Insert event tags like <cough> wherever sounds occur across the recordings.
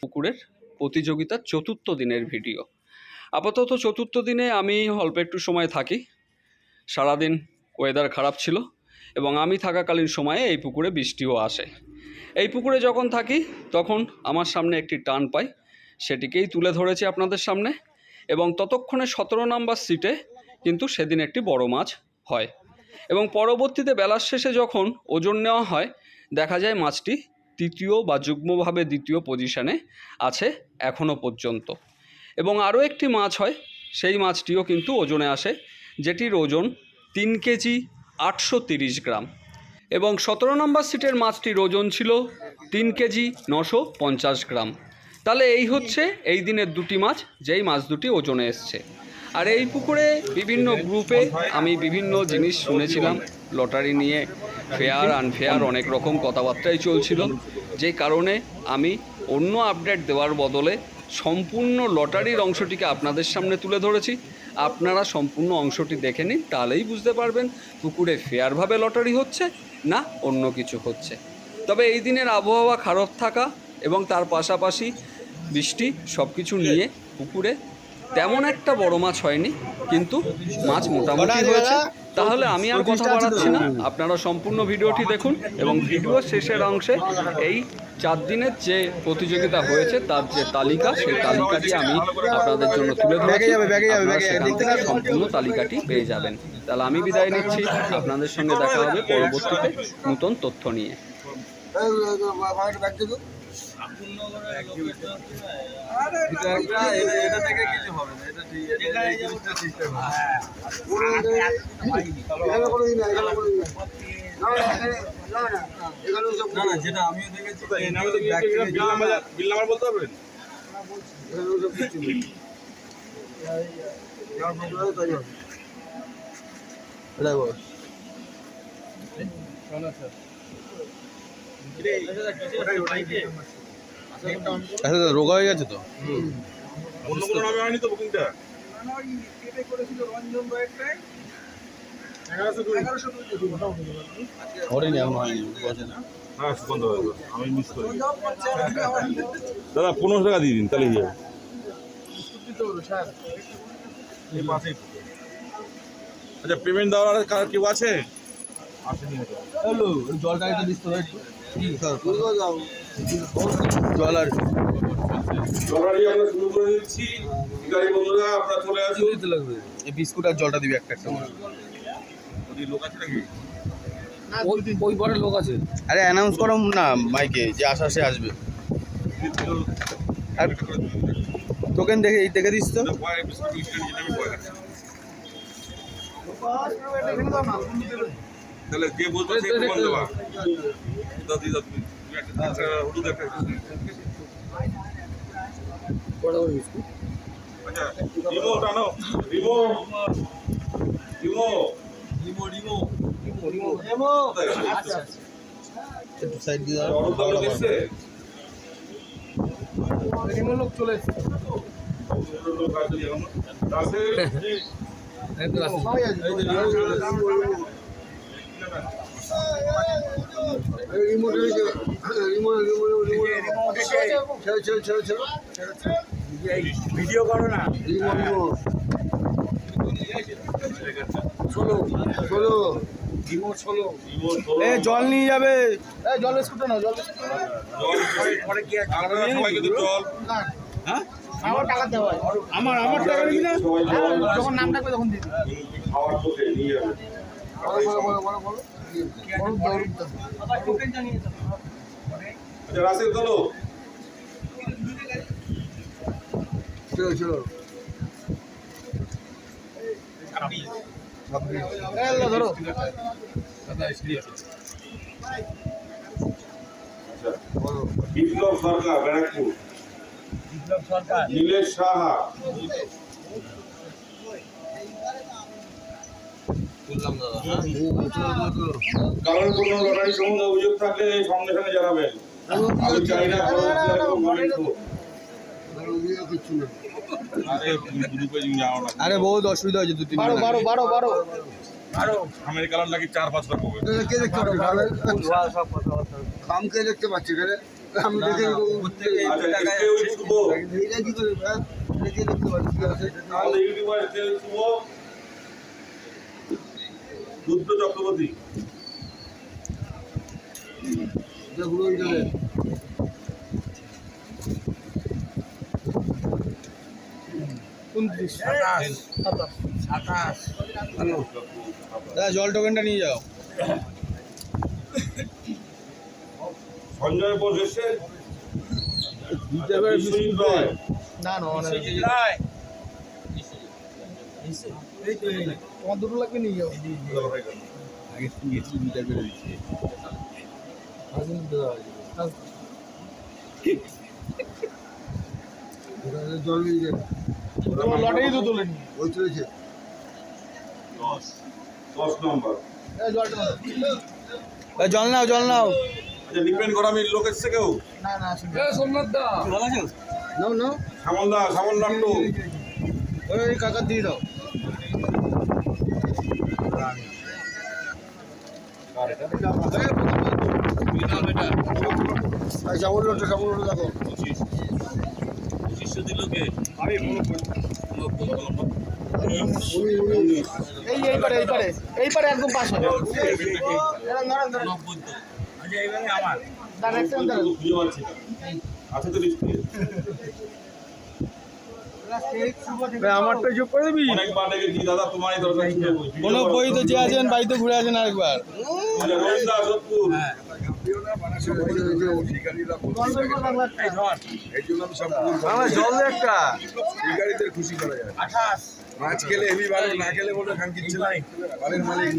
পুকুরের প্রতিযোগিতার চতুর্থ দিনের ভিডিও। আপাতত চতুর্থ দিনে আমি অল্প একটু সময় থাকি। সারাদিন ওয়েদার খারাপ ছিল এবং আমি থাকাকালীন সময়ে এই পুকুরে বৃষ্টিও আসে। এই পুকুরে যখন থাকি, তখন আমার সামনে একটি টান পাই। সেটিকেই তুলে ধরেছি আপনাদের সামনে এবং ততক্ষণে সতেরো নাম্বার সিটে কিন্তু সেদিন একটি বড় মাছ হয়। এবং পরবর্তীতে বেলার শেষে যখন ওজন নেওয়া হয় দেখা যায় মাছটি তৃতীয় বা যুগ্মভাবে দ্বিতীয় পজিশানে আছে এখনও পর্যন্ত। এবং আরও একটি মাছ হয়, সেই মাছটিও কিন্তু ওজনে আসে, যেটির ওজন তিন কেজি আটশো গ্রাম। এবং সতেরো নম্বর সিটের মাছটির ওজন ছিল তিন কেজি নশো পঞ্চাশ গ্রাম। তাহলে এই হচ্ছে এই দিনের দুটি মাছ, যেই মাছ দুটি ওজনে এসছে। আর এই পুকুরে বিভিন্ন গ্রুপে আমি বিভিন্ন জিনিস শুনেছিলাম। লটারি নিয়ে ফেয়ার আনফেয়ার অনেক রকম কথাবার্তাই চলছিল। যে কারণে আমি অন্য আপডেট দেওয়ার বদলে সম্পূর্ণ লটারির অংশটিকে আপনাদের সামনে তুলে ধরেছি। আপনারা সম্পূর্ণ অংশটি দেখে নিন, তাহলেই বুঝতে পারবেন পুকুরে ফেয়ারভাবে লটারি হচ্ছে না অন্য কিছু হচ্ছে। তবে এই দিনের আবহাওয়া খারাপ থাকা এবং তার পাশাপাশি বৃষ্টি সব কিছু নিয়ে পুকুরে তেমন একটা বড় মাছ হয়নি কিন্তু মাছ মোটামুটি হয়েছে। তাহলে আমি আর কথা বাড়াচ্ছি না। আপনারা সম্পূর্ণ ভিডিওটি দেখুন এবং ভিডিওর শেষের অংশে এই চার দিনের যে প্রতিযোগিতা হয়েছে তার যে তালিকা সেই তালিকাটি আমি আপনাদের জন্য তুলে ধরেছি। আপনারা সেখান থেকে সম্পূর্ণ তালিকাটি পেয়ে যাবেন। তাহলে আমি বিদায় নিচ্ছি। আপনাদের সঙ্গে দেখা হবে পরবর্তীতে নতুন তথ্য নিয়ে। যেটা আমিও দেখেছি বিল নাম্বার বলতে পারবেন আচ্ছা দাদা রোগা হয়ে গেছে তো? অন্য কোনো নামে হয়নি তো বুকিংটা? হ্যাঁ দাদা আমি দাদা পনেরোশো টাকা দিয়ে দিন তাহলে হয়ে যাবে। আচ্ছা পেমেন্ট দেওয়ার আর কেউ আছে? আসেনি। হ্যালো জলটা একটু দিস তো একটু জল আর লটারি আমরা শুরু করে দিচ্ছি। শিকারী বন্ধুরা আপনারা চলে আসুন এই বিস্কুট আর জলটা দিবি একটা একটা করে। ওই লোক আছে নাকি? ওই পরে লোক আছে। আরে অ্যানাউন্স করো না মাইকে যে আসা সে আসবে। আর টোকেন দেখে এই দেখে দিস তো। বিস্কুট তাহলে যে বলতো সে প্রমাণ <laughs> দেওয়া। একটা আচ্ছা রিমো রিমো রিমো রিমো রিমো রিমো একটু সাইড দিয়ে দাও। অরূপ দাও দেখছে লোক চলে এসছে। লোক আছে যেমন রাসেল ভিডিও করো না। এ জল নিয়ে যাবে। স্কুটে না জল জল পরে কি আপনারা সবাই আমার টাকা দেওয়া আমার আমার টাকা দিবি না? যখন নাম থাকবে তখন দিবি। খাওয়ার নিয়ে যাবে। আচ্ছা রাসেল চলো ধরো আচ্ছা বিপ্লব সরকার। ব্যারাকপুর নীলেশ সাহা। কারণ কোনো লটারি সম্বন্ধে অভিযোগ থাকলে সঙ্গে সঙ্গে জানাবেন আমি চাই না। আরে বহুত অসুবিধা হয়েছে দু তিন বারো বারো বারো বারো আমের কালার নাকি চার পাঁচ লাখ হবে। কে দেখতে পাচ্ছি খামকে দেখতে পাচ্ছি এখানে? আমি দেখে আচ্ছা কি হ্যাঁ? দেখে দেখতে পাচ্ছি কি আছে আমাদের ইউটিউবার এসকে ওই শুভ রুদ্র চক্রবর্তী। জল টোকেনটা নিয়ে যাও। সঞ্জয় বোস বিশ্বজিৎ রয়। না তোমার দুটো লাগবে নিয়ে যাও আগে টিভিটা করে দিচ্ছে জল নিয়ে যাবে তোমার লটারি তো তোলেনি ওই চলেছে দশ দশ নম্বর। জল নাও জল নাও আচ্ছা ডিপেন্ড করা আমি লোক এসছে কেউ না না আসেনি। নাও নাও শ্যামল দা শ্যামল নাট্টু ওই ওই কাকার দিয়ে দাও পারে একদম পাশে আছে। তো আমারটা যোগ করে দিবি? দাদা তোমারই দরকার ছিল। কোনো বই তো যে আছেন বাড়িতে ঘুরে আসেন আরেকবার। একটা। আমার জল একটা। খুশি করা যায় মাছ খেলে হেভি ভালো না খেলে বলে খান কিচ্ছু নাই। বাড়ির মালিক।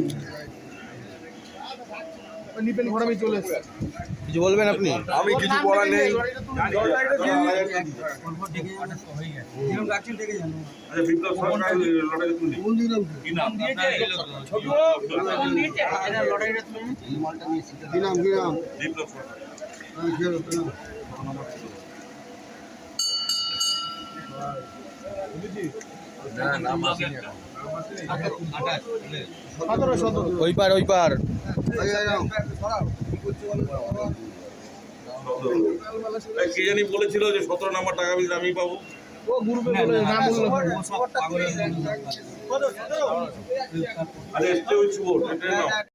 ওই নিপেন ঘর আমি চলে এসেছি। কিছু বলবেন আপনি? আমি কিছু বলার নেই। আচ্ছা বিপ্লব কি ওই পার ওই পার জানি বলেছিল যে সতেরো নম্বর টাকা বিল আমি পাবো। ও গ্রুপে বলে না বলল আচ্ছা এসছে ওই নাম